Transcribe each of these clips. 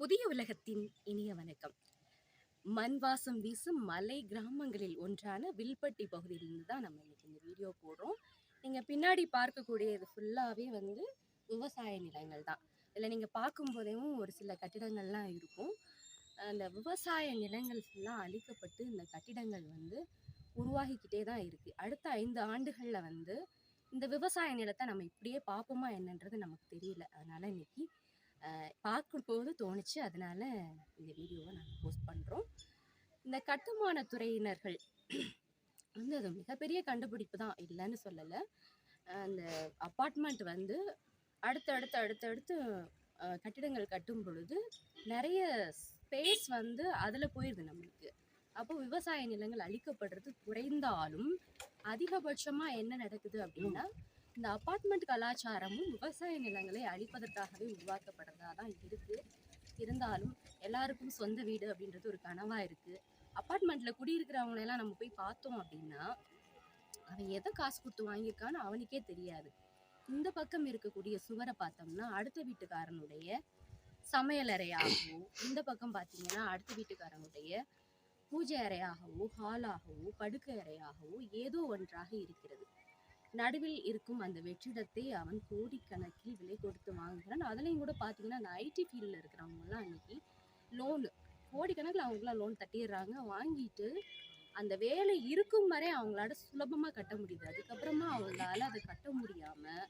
புதிய உலகத்தின் இனிய வணக்கம். மண் வாசம் வீசும் மலை கிராமங்களில் ஒன்றான வில்பட்டி பகுதியிலிருந்து தான் நம்ம இன்னைக்கு இந்த வீடியோ போடுறோம். நீங்கள் பின்னாடி பார்க்கக்கூடியது ஃபுல்லாகவே வந்து விவசாய நிலங்கள் தான். இதில் நீங்கள் பார்க்கும்போதேவும் ஒரு சில கட்டிடங்கள்லாம் இருக்கும். அந்த விவசாய நிலங்கள் ஃபுல்லாக அழிக்கப்பட்டு இந்த கட்டிடங்கள் வந்து உருவாகிக்கிட்டே தான் இருக்குது அடுத்த ஐந்து ஆண்டுகளில் வந்து இந்த விவசாய நிலத்தை நம்ம இப்படியே பார்ப்போமா என்னன்றது நமக்கு தெரியல. அதனால் இன்னைக்கு பார்க்கும்போது தோணுச்சு. அதனால் இந்த வீடியோவை நாங்கள் போஸ்ட் பண்ணுறோம் இந்த கட்டுமான துறையினர்கள் வந்து அது மிகப்பெரிய கண்டுபிடிப்பு தான். இல்லைன்னு சொல்லலை. அந்த அப்பார்ட்மெண்ட் வந்து அடுத்தடுத்து அடுத்தடுத்து கட்டிடங்கள் கட்டும் பொழுது நிறைய ஸ்பேஸ் வந்து அதில் போயிடுது நம்மளுக்கு. அப்போ விவசாய நிலங்கள் அழிக்கப்படுறது குறைந்தாலும் அதிகபட்சமாக என்ன நடக்குது அப்படின்னா இந்த அப்பார்ட்மெண்ட் கலாச்சாரமும் விவசாய நிலங்களை அழிப்பதற்காகவே உருவாக்கப்படுறதா தான் இருக்குது இருந்தாலும் எல்லாருக்கும் சொந்த வீடு அப்படின்றது ஒரு கனவாக இருக்குது அப்பார்ட்மெண்ட்டில் குடியிருக்கிறவங்களெல்லாம் நம்ம போய் பார்த்தோம் அப்படின்னா அவன் எதை காசு கொடுத்து வாங்கியிருக்கான்னு அவனுக்கே தெரியாது. இந்த பக்கம் இருக்கக்கூடிய சுவரை பார்த்தோம்னா அடுத்த வீட்டுக்காரனுடைய சமையலறையாகவோ இந்த பக்கம் பார்த்தீங்கன்னா அடுத்த வீட்டுக்காரனுடைய பூஜை அறையாகவோ ஹாலாகவோ படுக்கை அறையாகவோ ஏதோ ஒன்றாக இருக்கிறது. நடுவில் இருக்கும் அந்த வெற்றிடத்தை அவன் கோடிக்கணக்கில் விலை கொடுத்து வாங்குகிறான். அதுலேயும் கூட பார்த்தீங்கன்னா அந்த ஐடி ஃபீல்டில் இருக்கிறவங்கலாம் அன்றைக்கி லோனு கோடிக்கணக்கில் அவங்களாம் லோன் தட்டிடுறாங்க வாங்கிட்டு அந்த வேலை இருக்கும் வரை அவங்களால சுலபமாக கட்ட முடியுது. அதுக்கப்புறமா அவங்களால அதை கட்ட முடியாமல்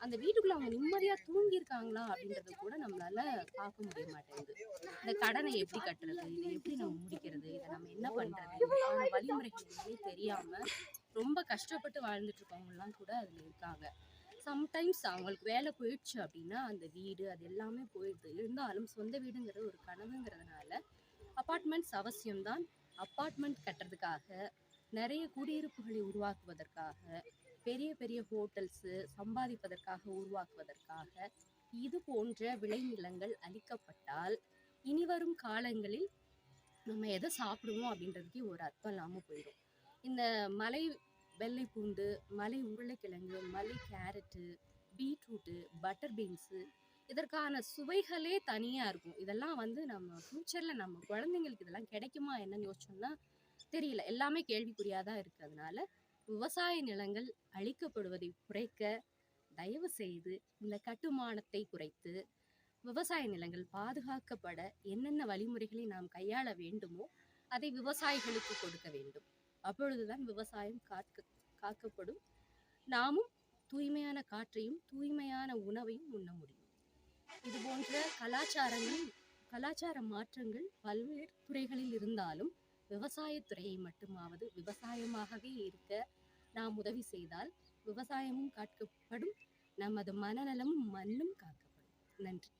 அந்த வீட்டுக்குள்ள அவங்க நிம்மதியாக தூங்கியிருக்காங்களா அப்படின்றத கூட நம்மளால பார்க்க முடிய மாட்டேங்குது. இந்த கடனை எப்படி கட்டுறது? இதை எப்படி நம்ம முடிக்கிறது? இதை நம்ம என்ன பண்றது? இதுக்கான வழிமுறைகள் தெரியாம ரொம்ப கஷ்டப்பட்டு வாழ்ந்துட்டு இருக்கவங்கலாம் கூட அதில் இருக்காங்க. சம்டைம்ஸ் அவங்களுக்கு வேலை போயிடுச்சு அப்படின்னா அந்த வீடு அது எல்லாமே போயிடுது. இருந்தாலும் சொந்த வீடுங்கிற ஒரு கனவுங்கிறதுனால அப்பார்ட்மெண்ட்ஸ் அவசியம்தான். அப்பார்ட்மெண்ட் கட்டுறதுக்காக நிறைய குடியிருப்புகளை உருவாக்குவதற்காக பெரிய பெரிய ஹோட்டல்ஸு சம்பாதிப்பதற்காக உருவாக்குவதற்காக இது போன்ற விளைநிலங்கள் அளிக்கப்பட்டால் இனிவரும் காலங்களில் நம்ம எதை சாப்பிடுவோம் அப்படின்றதுக்கே ஒரு அர்த்தம் இல்லாமல் போயிடும். இந்த மலை வெள்ளை பூண்டு மலை உருளைக்கிழங்கு மலை கேரட்டு பீட்ரூட்டு பட்டர் பீன்ஸு இதற்கான சுவைகளே தனியாக இருக்கும். இதெல்லாம் வந்து நம்ம ஃப்யூச்சரில் நம்ம குழந்தைங்களுக்கு இதெல்லாம் கிடைக்குமா என்னன்னு யோசிச்சோம்னா தெரியல. எல்லாமே கேள்விக்குறியாக தான் இருக்குது அதனால விவசாய நிலங்கள் அழிக்கப்படுவதை குறைக்க தயவு செய்து இந்த கட்டுமானத்தை குறைத்து விவசாய நிலங்கள் பாதுகாக்கப்பட என்னென்ன வழிமுறைகளை நாம் கையாள வேண்டுமோ அதை விவசாயிகளுக்கு கொடுக்க வேண்டும். அப்பொழுதுதான் விவசாயம் காக்க காக்கப்படும். நாமும் தூய்மையான காற்றையும் தூய்மையான உணவையும் உண்ண முடியும். இது போன்ற கலாச்சாரங்கள் கலாச்சார மாற்றங்கள் பல்வேறு துறைகளில் இருந்தாலும் விவசாயத்துறையை மட்டுமாவது விவசாயமாகவே இருக்க நாம் உதவி செய்தால் விவசாயமும் காக்கப்படும் நமது மனநலமும் மண்ணும் காக்கப்படும். நன்றி.